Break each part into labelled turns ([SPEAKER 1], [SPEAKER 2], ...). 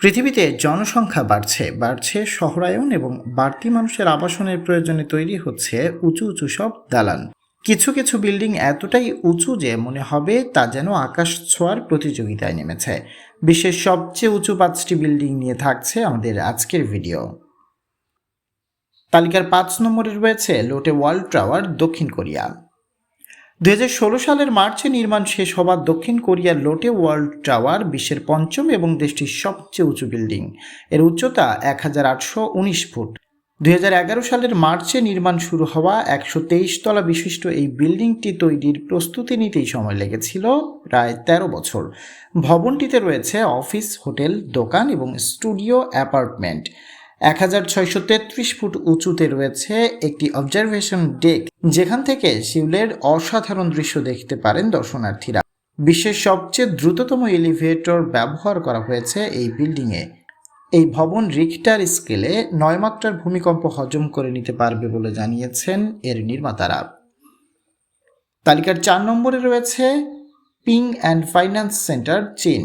[SPEAKER 1] পৃথিবীতে জনসংখ্যা বাড়ছে বাড়ছে শহরায়ন এবং বাড়তি মানুষের আবাসনের প্রয়োজনে তৈরি হচ্ছে উঁচু উঁচু সব দালান। কিছু কিছু বিল্ডিং এতটাই উঁচু যে মনে হবে তা যেন আকাশ ছোঁয়ার প্রতিযোগিতায় নেমেছে। বিশ্বের সবচেয়ে উঁচু পাঁচটি বিল্ডিং নিয়ে থাকছে আমাদের আজকের ভিডিও। তালিকার পাঁচ নম্বরে রয়েছে লোটে ওয়ার্ল্ড টাওয়ার দক্ষিণ কোরিয়া। দু হাজার ষোলো সালের মার্চে নির্মাণ শেষ হওয়া দক্ষিণ কোরিয়ার লোটে ওয়ার্ল্ড টাওয়ার বিশ্বের পঞ্চম এবং দেশটির সবচেয়ে উঁচু বিল্ডিং। এর উচ্চতা এক হাজার আটশো উনিশ ফুট। দু হাজার এগারো সালের মার্চে নির্মাণ শুরু হওয়া একশো তেইশ তলা বিশিষ্ট এই বিল্ডিংটি তৈরির প্রস্তুতি নিতেই সময় লেগেছিল প্রায় তেরো বছর। ভবনটিতে রয়েছে অফিস, হোটেল, দোকান এবং স্টুডিও, অ্যাপার্টমেন্ট। এক হাজার ছয়শো তেত্রিশ ফুট উঁচুতে রয়েছে একটি অবজারভেশন ডেক যেখান থেকে শিউলের অসাধারণ দৃশ্য দেখতে পারেন দর্শনার্থীরা। বিশ্বের সবচেয়ে দ্রুততম এলিভেটর ব্যবহার করা হয়েছে এই বিল্ডিংয়ে এই ভবন রিক্টার স্কেলে নয় মাত্রার ভূমিকম্প হজম করে নিতে পারবে বলে জানিয়েছেন এর নির্মাতারা। তালিকার চার নম্বরে রয়েছে পিং অ্যান্ড ফাইন্যান্স সেন্টার চীন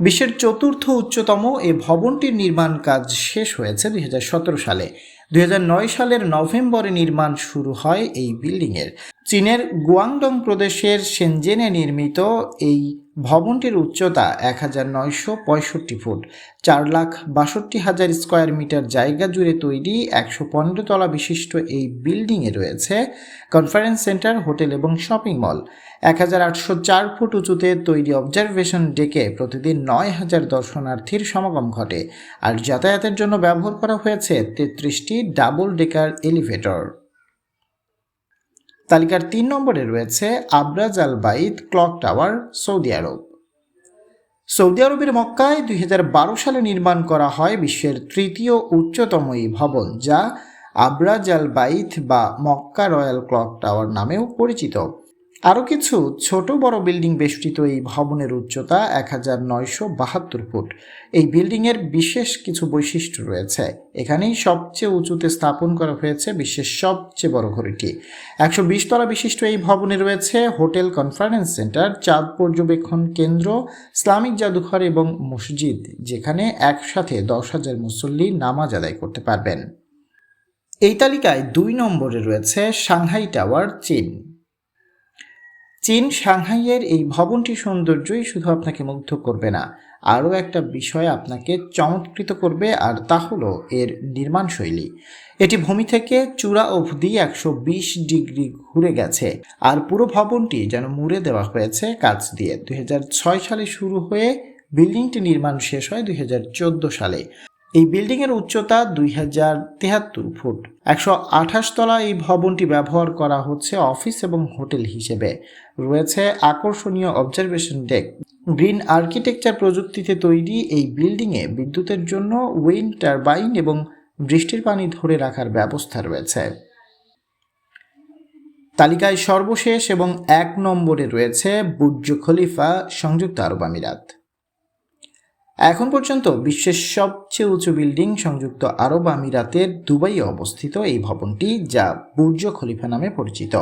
[SPEAKER 1] বিশ্বের চতুর্থ উচ্চতম এ ভবনটির নির্মাণ কাজ শেষ হয়েছে দুই হাজার সতেরো সালে। দুই হাজার নয় সালের নভেম্বরে নির্মাণ শুরু হয় এই বিল্ডিংয়ের। চীনের গুয়াংডং প্রদেশের সেনজেনে নির্মিত এই ভবনটির উচ্চতা এক হাজার নয়শো পঁয়ষট্টি ফুট। চার লাখ বাষট্টি হাজার স্কোয়ার মিটার জায়গা জুড়ে তৈরি একশো পনেরো তলা বিশিষ্ট এই বিল্ডিংয়ে রয়েছে কনফারেন্স সেন্টার হোটেল এবং শপিং মল এক হাজার আটশো চার ফুট উঁচুতে তৈরি অবজারভেশন ডেকে প্রতিদিন নয় হাজার দর্শনার্থীর সমাগম ঘটে। আর যাতায়াতের জন্য ব্যবহার করা হয়েছে তেত্রিশটি ডাবল ডেকার এলিভেটর তালিকার তিন নম্বরে রয়েছে Abraj Al Bait clock tower, Saudi Arab. Saudi আরবের মক্কায় দুই হাজার বারো সালে নির্মাণ করা হয় বিশ্বের তৃতীয় উচ্চতম এই ভবন, যা আবরাজ আল বাইথ বা মক্কা রয়্যাল ক্লক টাওয়ার নামেও পরিচিত। আরও কিছু, ছোট বড় বিল্ডিং বেষ্টিত এই ভবনের উচ্চতা এক হাজার নয়শো বাহাত্তর ফুট। এই বিল্ডিংয়ের বিশেষ কিছু বৈশিষ্ট্য রয়েছে। এখানেই সবচেয়ে উঁচুতে স্থাপন করা হয়েছে বিশ্বের সবচেয়ে বড় ঘড়িটি। একশো বিশতলা বিশিষ্ট এই ভবনে রয়েছে হোটেল কনফারেন্স সেন্টার, চাঁদ পর্যবেক্ষণ কেন্দ্র, ইসলামিক জাদুঘর এবং মসজিদ, যেখানে একসাথে দশ হাজার মুসল্লি নামাজ আদায় করতে পারবেন। এই তালিকায় দুই নম্বরে রয়েছে সাংহাই টাওয়ার, চীন। চীন সাংহাইয়ের এই ভবনটির সৌন্দর্যই শুধু আপনাকে মুগ্ধ করবে না, আরও একটা বিষয় আপনাকে চমৎকৃত করবে, আর তা হলো এর নির্মাণ শৈলী এটি ভূমি থেকে চূড়া অবধি একশো বিশ ডিগ্রি ঘুরে গেছে, আর পুরো ভবনটি যেন মুড়ে দেওয়া হয়েছে কাজ দিয়ে। দুই হাজার ছয় সালে শুরু হয়ে বিল্ডিংটি নির্মাণ শেষ হয় দুই হাজার চোদ্দ সালে। এই বিল্ডিংয়ের উচ্চতা দুই হাজার তেহাত্তর ফুট। একশো আঠাশ তলা এই ভবনটি ব্যবহার করা হচ্ছে অফিস এবং হোটেল হিসেবে। রয়েছে আকর্ষণীয় অবজারভেশন ডেক গ্রিন আর্কিটেকচার প্রযুক্তিতে তৈরি এই বিল্ডিংয়ে বিদ্যুতের জন্য উইন্ড টারবাইন এবং বৃষ্টির পানি ধরে রাখার ব্যবস্থা রয়েছে। তালিকায় সর্বশেষ এবং এক নম্বরে রয়েছে বুর্জ খলিফা সংযুক্ত আরব আমিরাত। এখন পর্যন্ত বিশ্বের সবচেয়ে উঁচু বিল্ডিং সংযুক্ত আরব আমিরাতের দুবাইয়ে অবস্থিত এই ভবনটি, যা বুর্জ খলিফা নামে পরিচিত।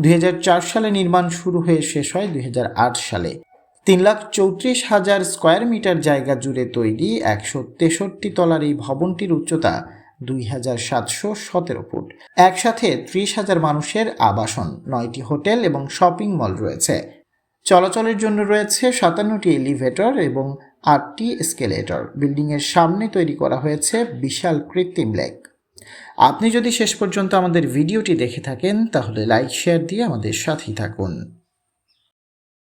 [SPEAKER 1] দুই হাজার চার সালে নির্মাণ শুরু হয়ে শেষ হয় দুই হাজার আট সালে। তিন লাখ চৌত্রিশ হাজার স্কোয়ার মিটার জায়গা জুড়ে তৈরি একশো তেষট্টি তলার এই ভবনটির উচ্চতা দুই হাজার সাতশো সতেরো ফুট। একসাথে ত্রিশ হাজার মানুষের আবাসন, নয়টি হোটেল এবং শপিং মল রয়েছে। চলাচলের জন্য রয়েছে সাতান্নটি এলিভেটর এবং আটটি স্কেলেটর বিল্ডিংয়ের সামনে তৈরি করা হয়েছে বিশাল কৃত্রিম লেক। আপনি যদি শেষ পর্যন্ত আমাদের ভিডিওটি দেখে থাকেন, তাহলে লাইক, শেয়ার দিয়ে আমাদের সাথেই থাকুন।